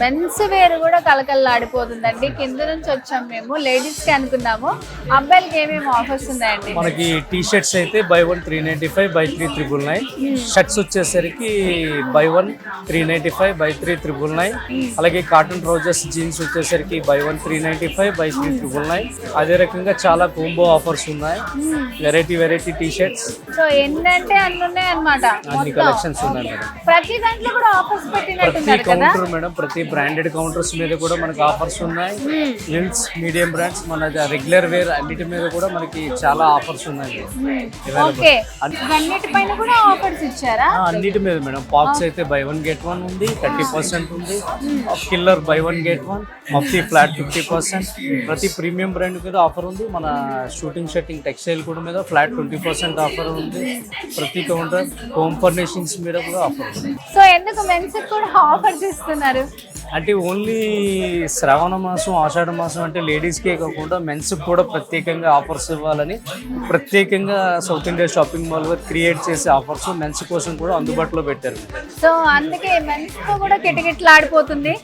Men's wear కూడా కలకల్లాడిపోతుందండి కింద నుంచి వచ్చాం మేము. లేడీస్కి అనుకున్నాము. అబ్బాయిలకి ఏమేమి ఆఫర్స్ ఉన్నాయండి? మనకి టీ షర్ట్స్ అయితే buy one three ninety five buy three triple nine. Shirts వచ్చేసరికి buy one three ninety five buy three triple nine. అలాగే కాటన్ ట్రౌజర్స్ జీన్స్ వచ్చేసరికి buy one three ninety five buy three triple nine. అదే రకంగా చాలా combo offers ఉన్నాయి. Variety variety T shirts so ఎన్నంటే అన్ని ఉన్నాయి అనమాట అన్ని కలెక్షన్స్ ఉన్నాయి మేడం. ప్రతి దాంట్లో కూడా ఆఫర్స్ ప్రతి కదా? కౌంటర్ మేడం ప్రతి బ్రాండెడ్ కౌంటర్స్ మీద కూడా మనకి ఆఫర్స్ ఉన్నాయి. హిల్స్ మీడియం బ్రాండ్స్ మన రెగ్యులర్ వేర్ అన్నిటి మీద కూడా మనకి చాలా ఆఫర్స్ ఉన్నాయి. అన్నిటి మీద మేడం. పాక్స్ అయితే బై వన్ గెట్ వన్ ఉంది థర్టీ పర్సెంట్ ఉంది. Killer buy one get one Mufti flat fifty percent ప్రతి ప్రీమియం బ్రాండ్ మీద ఆఫర్ ఉంది. మన షూటింగ్ షర్టింగ్ టెక్స్టైల్ కూడా మీద ఫ్లాట్ ట్వంటీ పర్సెంట్ ఆఫర్ ఉంది. ప్రతి కౌంటర్ హోమ్ ఫర్నిషింగ్స్ మీద కూడా ఆఫర్ ఉంది. సో ఎందుకు మెన్స్ కూడా ఆఫర్స్ ఇస్తున్నారు? అంటే ఓన్లీ శ్రావణ మాసం ఆషాఢ మాసం అంటే లేడీస్కే కాకుండా మెన్స్కి కూడా ప్రత్యేకంగా ఆఫర్స్ ఇవ్వాలని ప్రత్యేకంగా South India shopping mall create చేసే ఆఫర్స్ మెన్స్ కోసం కూడా అందుబాటులో పెట్టారు. సో అందుకే మెన్స్తో కూడా కిటకిట్లాడిపోతుంది.